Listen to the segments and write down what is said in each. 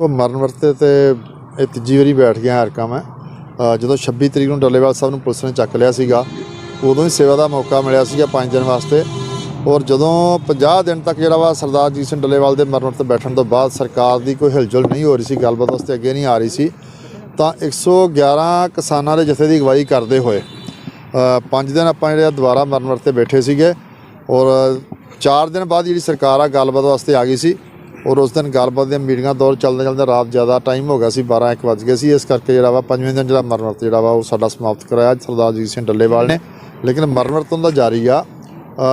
ਉਹ ਮਰਨ ਵਰਤੇ ਤੇ ਇਹ ਤੀਜੀ ਵਾਰੀ ਬੈਠ ਗਿਆ ਹਰਕਾ ਮੈਂ ਅ, ਜਦੋਂ 26 ਤਰੀਕ ਨੂੰ ਡੱਲੇਵਾਲ ਸਾਹਿਬ ਨੂੰ ਪੁਲਿਸ ਨੇ ਚੱਕ ਲਿਆ ਸੀਗਾ ਉਦੋਂ ਹੀ ਸੇਵਾ ਦਾ ਮੌਕਾ ਮਿਲਿਆ ਸੀਗਾ 5 ਦਿਨ ਵਾਸਤੇ। ਔਰ ਜਦੋਂ 50 ਦਿਨ ਤੱਕ ਜਿਹੜਾ ਵਾ ਸਰਦਾਰ ਜੀ ਸਿੰਘ ਡੱਲੇਵਾਲ ਦੇ ਮਰਨ ਵਰਤੇ ਬੈਠਣ ਤੋਂ ਬਾਅਦ ਸਰਕਾਰ ਦੀ ਕੋਈ ਹਿਲਜੁਲ ਨਹੀਂ ਹੋ ਰਹੀ ਸੀ ਗੱਲਬਾਤ ਵਾਸਤੇ ਅੱਗੇ ਨਹੀਂ ਆ ਰਹੀ ਸੀ ਤਾਂ 111 ਕਿਸਾਨਾਂ ਦੇ ਜਥੇ ਦੀ ਅਗਵਾਈ ਕਰਦੇ ਹੋਏ ਅ, ਪੰਜ ਦਿਨ ਆਪਾਂ ਜਿਹੜੇ ਆ ਦੁਬਾਰਾ ਮਰਨ ਵਰਤੇ ਬੈਠੇ ਸੀਗੇ। ਔਰ 4 ਦਿਨ ਬਾਅਦ ਜਿਹੜੀ ਸਰਕਾਰ ਆ ਗੱਲਬਾਤ ਵਾਸਤੇ ਆ ਗਈ ਸੀ। ਔਰ ਉਸ ਦਿਨ ਗੱਲਬਾਤ ਦੀਆਂ ਮੀਟਿੰਗਾਂ ਦੌਰ ਚੱਲਦੇ ਚੱਲਦੇ ਰਾਤ ਜ਼ਿਆਦਾ ਟਾਈਮ ਹੋ ਗਿਆ ਸੀ 12 1 ਵੱਜ ਗਏ ਸੀ। ਇਸ ਕਰਕੇ ਜਿਹੜਾ ਵਾ ਪੰਜਵੇਂ ਦਿਨ ਜਿਹੜਾ ਮਰਨ ਜਿਹੜਾ ਵਾ ਉਹ ਸਾਡਾ ਸਮਾਪਤ ਕਰਾਇਆ। ਸਰਦਾਰ ਜੀ ਸਿੰਘ ਡੱਲੇਵਾਲ ਨੇ। ਲੇਕਿਨ ਮਰਨ ਵਰਤ ਉਹਦਾ ਜਾਰੀ ਆ।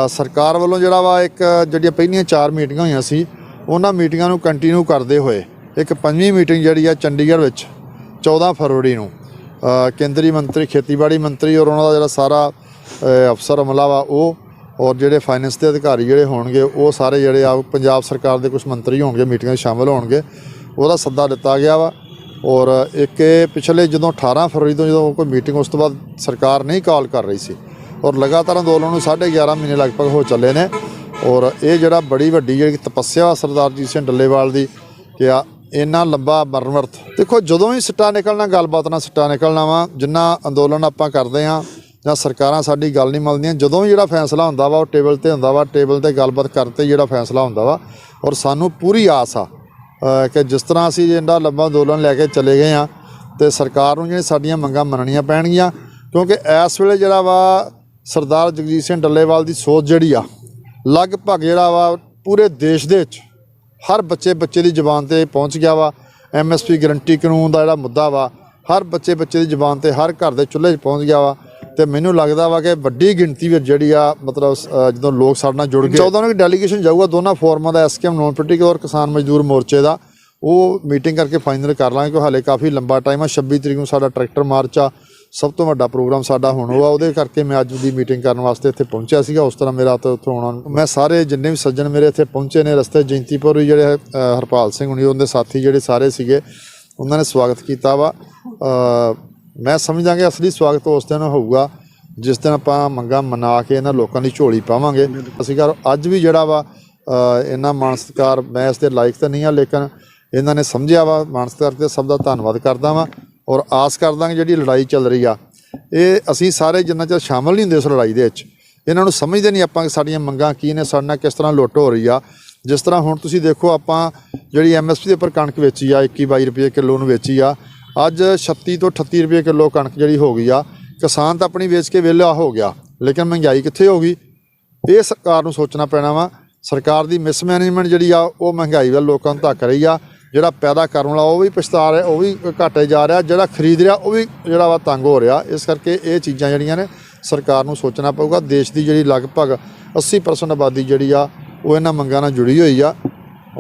ਸਰਕਾਰ ਵੱਲੋਂ ਜਿਹੜਾ ਵਾ ਇੱਕ ਜਿਹੜੀਆਂ ਪਹਿਲੀਆਂ ਚਾਰ ਮੀਟਿੰਗਾਂ ਹੋਈਆਂ ਸੀ, ਉਹਨਾਂ ਮੀਟਿੰਗਾਂ ਨੂੰ ਕੰਟੀਨਿਊ ਕਰਦੇ ਹੋਏ ਇੱਕ ਪੰਜਵੀਂ ਮੀਟਿੰਗ ਜਿਹੜੀ ਆ ਚੰਡੀਗੜ੍ਹ ਵਿੱਚ 14 ਫਰਵਰੀ ਨੂੰ। ਕੇਂਦਰੀ ਮੰਤਰੀ, ਖੇਤੀਬਾੜੀ ਮੰਤਰੀ ਔਰ ਉਹਨਾਂ ਦਾ ਜਿਹੜਾ ਸਾਰਾ ਅਫਸਰ ਅਮਲਾ ਵਾ ਉਹ ਔਰ ਜਿਹੜੇ ਫਾਈਨੈਂਸ ਦੇ ਅਧਿਕਾਰੀ ਜਿਹੜੇ ਹੋਣਗੇ, ਉਹ ਸਾਰੇ ਜਿਹੜੇ ਆ, ਪੰਜਾਬ ਸਰਕਾਰ ਦੇ ਕੁਝ ਮੰਤਰੀ ਹੋਣਗੇ, ਮੀਟਿੰਗਾਂ 'ਚ ਸ਼ਾਮਲ ਹੋਣਗੇ, ਉਹਦਾ ਸੱਦਾ ਦਿੱਤਾ ਗਿਆ ਵਾ। ਔਰ ਇੱਕ ਪਿਛਲੇ ਜਦੋਂ 18 ਫਰਵਰੀ ਤੋਂ ਜਦੋਂ ਕੋਈ ਮੀਟਿੰਗ, ਉਸ ਤੋਂ ਬਾਅਦ ਸਰਕਾਰ ਨਹੀਂ ਕਾਲ ਕਰ ਰਹੀ ਸੀ। ਔਰ ਲਗਾਤਾਰ ਅੰਦੋਲਨ ਨੂੰ 11.5 ਮਹੀਨੇ ਲਗਭਗ ਹੋ ਚੱਲੇ ਨੇ। ਔਰ ਇਹ ਜਿਹੜਾ ਬੜੀ ਵੱਡੀ ਜਿਹੜੀ ਤਪੱਸਿਆ ਵਾ ਸਰਦਾਰ ਜੀ ਸਿੰਘ ਡੱਲੇਵਾਲ ਦੀ, ਕਿ ਆ ਇੰਨਾ ਲੰਬਾ ਮਰਨ ਵਰਤ ਦੇਖੋ, ਜਦੋਂ ਹੀ ਸਿੱਟਾ ਨਿਕਲਣਾ, ਗੱਲਬਾਤ ਨਾਲ ਸਿੱਟਾ ਨਿਕਲਣਾ ਵਾ, ਜਿੰਨਾ ਅੰਦੋਲਨ ਆਪਾਂ ਕਰਦੇ ਆ ਜਾਂ ਸਰਕਾਰਾਂ ਸਾਡੀ ਗੱਲ ਨਹੀਂ ਮੰਨਦੀਆਂ, ਜਦੋਂ ਵੀ ਜਿਹੜਾ ਫੈਸਲਾ ਹੁੰਦਾ ਵਾ, ਉਹ ਟੇਬਲ ਤੇ ਹੁੰਦਾ ਵਾ, ਟੇਬਲ ਤੇ ਗੱਲਬਾਤ ਕਰਤੇ ਜਿਹੜਾ ਫੈਸਲਾ ਹੁੰਦਾ ਵਾ। ਔਰ ਸਾਨੂੰ ਪੂਰੀ ਆਸ ਆ ਕਿ ਜਿਸ ਤਰ੍ਹਾਂ ਅਸੀਂ ਜਿਹੜਾ ਲੰਬਾ ਅੰਦੋਲਨ ਲੈ ਕੇ ਚਲੇ ਗਏ ਆ, ਤੇ ਸਰਕਾਰ ਨੂੰ ਜਿਹੜੀਆਂ ਸਾਡੀਆਂ ਮੰਗਾਂ ਮੰਨਣੀਆਂ ਪੈਣਗੀਆਂ, ਕਿਉਂਕਿ ਇਸ ਵੇਲੇ ਜਿਹੜਾ ਵਾ ਸਰਦਾਰ ਜਗਜੀਤ ਸਿੰਘ ਡੱਲੇਵਾਲ ਦੀ ਸੋਚ ਜਿਹੜੀ ਆ, ਲਗਭਗ ਜਿਹੜਾ ਵਾ ਪੂਰੇ ਦੇਸ਼ ਦੇ ਵਿੱਚ ਹਰ ਬੱਚੇ ਬੱਚੇ ਦੀ ਜ਼ੁਬਾਨ ਤੇ ਪਹੁੰਚ ਗਿਆ ਵਾ। ਐਮਐਸਪੀ ਗਰੰਟੀ ਕਾਨੂੰਨ ਦਾ ਜਿਹੜਾ ਮੁੱਦਾ ਵਾ, ਹਰ ਬੱਚੇ ਬੱਚੇ ਦੀ ਜ਼ੁਬਾਨ ਤੇ ਹਰ ਘਰ ਦੇ ਚੁੱਲ੍ਹੇ 'ਚ ਪਹੁੰਚ ਗਿਆ ਵਾ। ਤੇ ਮੈਨੂੰ ਲੱਗਦਾ ਵਾ ਕਿ ਵੱਡੀ ਗਿਣਤੀ ਵਿੱਚ ਜਿਹੜੀ ਆ, ਮਤਲਬ ਜਦੋਂ ਲੋਕ ਸਾਡੇ ਨਾਲ ਜੁੜ ਗਏ। 14 ਨੂੰ ਇੱਕ ਡੈਲੀਗੇਸ਼ਨ ਜਾਊਗਾ, ਦੋਨਾਂ ਫੋਰਮਾਂ ਦਾ ਐਸਕੇਐਮ ਨੌਨ ਪੋਲੀਟੀਕਲ ਔਰ ਕਿਸਾਨ ਮਜ਼ਦੂਰ ਮੋਰਚੇ ਦਾ, ਉਹ ਮੀਟਿੰਗ ਕਰਕੇ ਫਾਈਨਲ ਕਰ ਲਾਂਗੇ ਕਿ ਹਾਲੇ ਕਾਫੀ ਲੰਬਾ ਟਾਈਮ ਆ 26 ਤਰੀਕ ਨੂੰ ਸਾਡਾ ਟਰੈਕਟਰ ਮਾਰਚ ਆ, ਸਭ ਤੋਂ ਵੱਡਾ ਪ੍ਰੋਗਰਾਮ ਸਾਡਾ ਹੁਣ ਉਹ ਉਹਦੇ ਕਰਕੇ ਮੈਂ ਅੱਜ ਦੀ ਮੀਟਿੰਗ ਕਰਨ ਵਾਸਤੇ ਇੱਥੇ ਪਹੁੰਚਿਆ ਸੀਗਾ, ਉਸ ਤਰ੍ਹਾਂ ਮੇਰਾ ਤਾਂ ਉੱਥੋਂ ਆਉਣਾ ਮੈਂ ਸਾਰੇ ਜਿੰਨੇ ਵੀ ਸੱਜਣ ਮੇਰੇ ਇੱਥੇ ਪਹੁੰਚੇ ਨੇ, ਰਸਤੇ ਜੈਂਤੀਪੁਰ ਜਿਹੜੇ ਹਰਪਾਲ ਸਿੰਘ ਹੁਣੀ, ਉਹਦੇ ਸਾਥੀ ਜਿਹੜੇ ਸਾਰੇ ਸੀਗੇ, ਉਹਨਾਂ ਨੇ ਸਵਾਗਤ ਕੀਤਾ ਵਾ। ਮੈਂ ਸਮਝਦਾ ਕਿ ਅਸਲੀ ਸਵਾਗਤ ਉਸ ਦਿਨ ਹੋਊਗਾ, ਜਿਸ ਦਿਨ ਆਪਾਂ ਮੰਗਾਂ ਮਨਾ ਕੇ ਇਹਨਾਂ ਲੋਕਾਂ ਦੀ ਝੋਲੀ ਪਾਵਾਂਗੇ। ਅਸੀਂ ਕਰ ਅੱਜ ਵੀ ਜਿਹੜਾ ਵਾ ਇਹਨਾਂ ਮਾਣ ਸਤਿਕਾਰ ਮੈਂ ਇਸ ਦੇ ਲਾਇਕ ਤਾਂ ਨਹੀਂ ਆ ਲੇਕਿਨ ਇਹਨਾਂ ਨੇ ਸਮਝਿਆ ਵਾ ਮਾਣ ਸਤਿਕਾਰ ਤੇ ਸਭ ਦਾ ਧੰਨਵਾਦ ਕਰਦਾ ਵਾਂ ਔਰ ਆਸ ਕਰਦਾ ਕਿ ਜਿਹੜੀ ਲੜਾਈ ਚੱਲ ਰਹੀ ਆ। ਇਹ ਅਸੀਂ ਸਾਰੇ ਜਿੰਨਾ ਚਿਰ ਸ਼ਾਮਲ ਨਹੀਂ ਹੁੰਦੇ ਉਸ ਲੜਾਈ ਦੇ ਵਿੱਚ, ਇਹਨਾਂ ਨੂੰ ਸਮਝਦੇ ਨਹੀਂ ਆਪਾਂ ਕਿ ਸਾਡੀਆਂ ਮੰਗਾਂ ਕੀ ਨੇ, ਸਾਡੇ ਨਾਲ ਕਿਸ ਤਰ੍ਹਾਂ ਲੁੱਟ ਹੋ ਰਹੀ ਆ। ਜਿਸ ਤਰ੍ਹਾਂ ਹੁਣ ਤੁਸੀਂ ਦੇਖੋ ਆਪਾਂ ਜਿਹੜੀ ਐਮਐਸਪੀ ਦੇ ਉੱਪਰ ਕਣਕ ਵੇਚੀ ਆ 21 22 ਰੁਪਏ ਕਿਲੋ ਨੂੰ ਵੇਚੀ ਆ ਅੱਜ 36 ਤੋਂ 38 ਰੁਪਏ ਕਿਲੋ ਕਣਕ ਜਿਹੜੀ ਹੋ ਗਈ ਆ, ਕਿਸਾਨ ਤਾਂ ਆਪਣੀ ਵੇਚ ਕੇ ਵਿਹਲਾ ਹੋ ਗਿਆ, ਲੇਕਿਨ ਮਹਿੰਗਾਈ ਕਿੱਥੇ ਹੋ ਗਈ? ਇਹ ਸਰਕਾਰ ਨੂੰ ਸੋਚਣਾ ਪੈਣਾ ਵਾ, ਸਰਕਾਰ ਦੀ ਮਿਸਮੈਨੇਜਮੈਂਟ ਜਿਹੜੀ ਆ, ਉਹ ਮਹਿੰਗਾਈ ਵੱਲ ਲੋਕਾਂ ਨੂੰ ਧੱਕ ਰਹੀ ਆ, ਜਿਹੜਾ ਪੈਦਾ ਕਰਨ ਵਾਲਾ ਉਹ ਵੀ ਪਛਤਾ ਰਿਹਾ, ਉਹ ਵੀ ਘਾਟੇ ਜਾ ਰਿਹਾ, ਜਿਹੜਾ ਖਰੀਦ ਰਿਹਾ, ਉਹ ਵੀ ਜਿਹੜਾ ਵਾ ਤੰਗ ਹੋ ਰਿਹਾ, ਇਸ ਕਰਕੇ ਇਹ ਚੀਜ਼ਾਂ ਜਿਹੜੀਆਂ ਨੇ, ਸਰਕਾਰ ਨੂੰ ਸੋਚਣਾ ਪਊਗਾ, ਦੇਸ਼ ਦੀ ਜਿਹੜੀ ਲਗਭਗ 80% ਆਬਾਦੀ ਜਿਹੜੀ ਆ, ਉਹ ਇਹਨਾਂ ਮੰਗਾਂ ਨਾਲ ਜੁੜੀ ਹੋਈ ਆ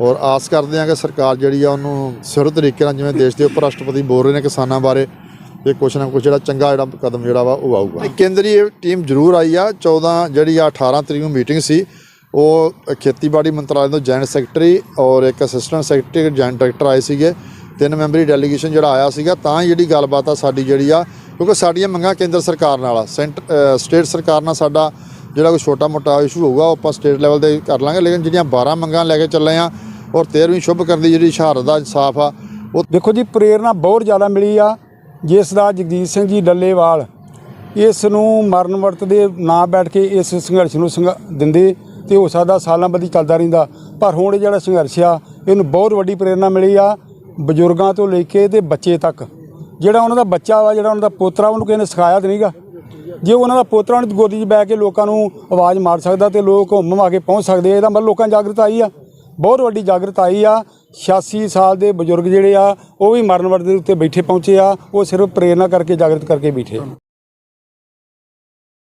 ਔਰ ਆਸ ਕਰਦੇ ਹਾਂ ਕਿ ਸਰਕਾਰ ਜਿਹੜੀ ਆ ਉਹਨੂੰ ਸਿਰ ਤਰੀਕੇ ਨਾਲ ਜਿਵੇਂ ਦੇਸ਼ ਦੇ ਉਪ ਰਾਸ਼ਟਰਪਤੀ ਬੋਲ ਰਹੇ ਨੇ ਕਿਸਾਨਾਂ ਬਾਰੇ, ਇਹ ਕੁਛ ਨਾ ਕੁਛ ਜਿਹੜਾ ਚੰਗਾ ਜਿਹੜਾ ਕਦਮ ਜਿਹੜਾ ਵਾ ਉਹ ਆਊਗਾ। ਕੇਂਦਰੀ ਟੀਮ ਜ਼ਰੂਰ ਆਈ ਆ 14 ਜਿਹੜੀ ਆ 18 ਤਰੀਕ ਨੂੰ ਮੀਟਿੰਗ ਸੀ, ਉਹ ਖੇਤੀਬਾੜੀ ਮੰਤਰਾਲੇ ਤੋਂ ਜੁਆਇੰਟ ਸੈਕਟਰੀ ਔਰ ਇੱਕ ਅਸਿਸਟੈਂਟ ਸੈਕਟਰੀ ਜੁਆਇੰਟ ਡਾਇਰੈਕਟਰ ਆਏ ਸੀਗੇ, ਤਿੰਨ ਮੈਂਬਰੀ ਡੈਲੀਗੇਸ਼ਨ ਜਿਹੜਾ ਆਇਆ ਸੀਗਾ, ਤਾਂ ਹੀ ਜਿਹੜੀ ਗੱਲਬਾਤ ਆ ਸਾਡੀ ਜਿਹੜੀ ਆ, ਕਿਉਂਕਿ ਸਾਡੀਆਂ ਮੰਗਾਂ ਕੇਂਦਰ ਸਰਕਾਰ ਨਾਲ ਆ, ਸੈਂਟ ਸਟੇਟ ਸਰਕਾਰ ਨਾਲ ਸਾਡਾ ਜਿਹੜਾ ਕੋਈ ਛੋਟਾ ਮੋਟਾ ਇਸ਼ੂ ਹੋਊਗਾ, ਉਹ ਆਪਾਂ ਸਟੇਟ ਲੈਵਲ ਤੇ ਕਰ ਲਾਂਗੇ, ਲੇਕਿਨ ਜਿਹੜੀਆਂ 12 ਮੰਗਾਂ ਲੈ ਕੇ ਚੱਲੇ ਆ ਔਰ 13ਵੀਂ ਸ਼ੁਭ ਕਰਨ ਦੀ ਜਿਹੜੀ ਸ਼ਹਾਦਤ ਦਾ ਸਾਫ਼ ਆ। ਉਹ ਦੇਖੋ ਜੀ, ਪ੍ਰੇਰਣਾ ਬਹੁਤ ਜ਼ਿਆਦਾ ਮਿਲੀ ਆ, ਜਿਸ ਦਾ ਜਗਜੀਤ ਸਿੰਘ ਜੀ ਡੱਲੇਵਾਲ ਇਸ ਨੂੰ ਮਰਨ ਵਰਤ ਦੇ ਨਾ ਬੈਠ ਕੇ ਇਸ ਸੰਘਰਸ਼ ਨੂੰ ਸੰਘ- ਦਿੰਦੇ ਤੇ ਹੋ ਸਕਦਾ ਸਾਲਾਂ ਬੱਧੀ ਚੱਲਦਾ ਰਹਿੰਦਾ। ਪਰ ਹੁਣ ਇਹ ਜਿਹੜਾ ਸੰਘਰਸ਼ ਆ, ਇਹਨੂੰ ਬਹੁਤ ਵੱਡੀ ਪ੍ਰੇਰਣਾ ਮਿਲੀ ਆ, ਬਜ਼ੁਰਗਾਂ ਤੋਂ ਲੈ ਕੇ ਤੇ ਬੱਚੇ ਤੱਕ। ਜਿਹੜਾ ਉਹਨਾਂ ਦਾ ਬੱਚਾ ਵਾ, ਜਿਹੜਾ ਉਹਨਾਂ ਦਾ ਪੋਤਰਾ, ਉਹਨੂੰ ਕਿਸੇ ਨੇ ਸਿਖਾਇਆ ਤੇ ਨਹੀਂਗਾ। ਜੇ ਉਹਨਾਂ ਦਾ ਪੋਤਰਾ ਉਹਨੂੰ ਗੋਦੀ 'ਚ ਬੈ ਕੇ ਲੋਕਾਂ ਨੂੰ ਆਵਾਜ਼ ਮਾਰ ਸਕਦਾ ਤੇ ਲੋਕ ਘੁੰਮ ਆ ਕੇ ਪਹੁੰਚ ਸਕਦੇ ਇਹਦਾ ਮਤਲਬ ਲੋਕਾਂ 'ਚ ਜਾਗਰਤ ਆਈ ਆ। ਬਹੁਤ ਵੱਡੀ ਜਾਗਰਤ ਆਈ ਆ। 86 ਸਾਲ ਦੇ ਬਜ਼ੁਰਗ ਜਿਹੜੇ ਆ, ਉਹ ਵੀ ਮਰਨ ਵਰਤ ਦੇ ਉੱਤੇ ਬੈਠੇ ਪਹੁੰਚੇ ਆ। ਉਹ ਸਿਰਫ ਪ੍ਰੇਰਨਾ ਕਰਕੇ ਜਾਗਰਤ ਕਰਕੇ ਬੈਠੇ